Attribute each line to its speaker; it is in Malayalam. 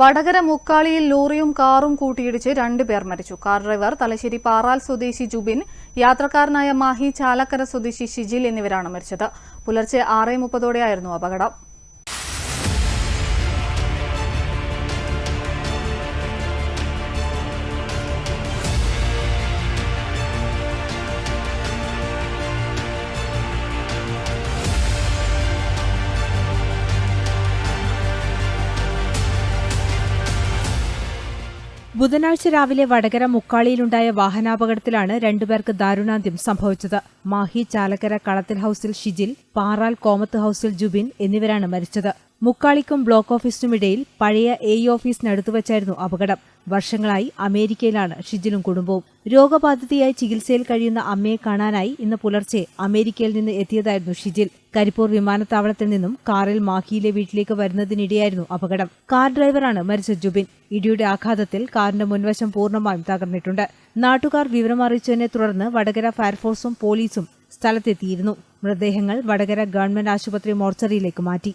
Speaker 1: വടകര മുക്കാളിയിൽ ലോറിയും കാറും കൂട്ടിയിടിച്ച് രണ്ടുപേർ മരിച്ചു. കാർ ഡ്രൈവർ തലശ്ശേരി പാറാൽ സ്വദേശി ജുബിൻ യാത്രക്കാരനായ മാഹി ചാലക്കര സ്വദേശി ഷിജിൽ എന്നിവരാണ് മരിച്ചത്. പുലർച്ചെ ആറ് മുപ്പതോടെയായിരുന്നു അപകടം.
Speaker 2: ബുധനാഴ്ച രാവിലെ വടകര മുക്കാളിയിലുണ്ടായ വാഹനാപകടത്തിലാണ് രണ്ടുപേർക്ക് ദാരുണാന്ത്യം സംഭവിച്ചത്. മാഹി ചാലക്കര കളത്തിൽ ഹൌസിൽ ഷിജിൽ പാറാൽ കോമത്ത് ഹൌസിൽ ജുബിൻ എന്നിവരാണ് മരിച്ചത്. മുക്കാളിക്കും ബ്ലോക്ക് ഓഫീസിനുമിടയിൽ പഴയ എ ഓഫീസിനടുത്ത് വച്ചായിരുന്നു അപകടം. വർഷങ്ങളായി അമേരിക്കയിലാണ് ഷിജിലും കുടുംബവും. രോഗബാധിതയായി ചികിത്സയിൽ കഴിയുന്ന അമ്മയെ കാണാനായി ഇന്ന് പുലർച്ചെ അമേരിക്കയിൽ നിന്ന് എത്തിയതായിരുന്നു ഷിജിൽ. കരിപ്പൂർ വിമാനത്താവളത്തിൽ നിന്നും കാറിൽ മാഹിയിലെ വീട്ടിലേക്ക് വരുന്നതിനിടെയായിരുന്നു അപകടം. കാർ ഡ്രൈവറാണ് മരിച്ച ജുബിൻ. ഇടിയുടെ ആഘാതത്തിൽ കാറിന്റെ മുൻവശം പൂർണമായും തകർന്നിട്ടുണ്ട്. നാട്ടുകാർ വിവരമറിയിച്ചതിനെ തുടർന്ന് വടകര ഫയർഫോഴ്സും പോലീസും സ്ഥലത്തെത്തിയിരുന്നു. മൃതദേഹങ്ങൾ വടകര ഗവൺമെന്റ് ആശുപത്രി മോർച്ചറിയിലേക്ക് മാറ്റി.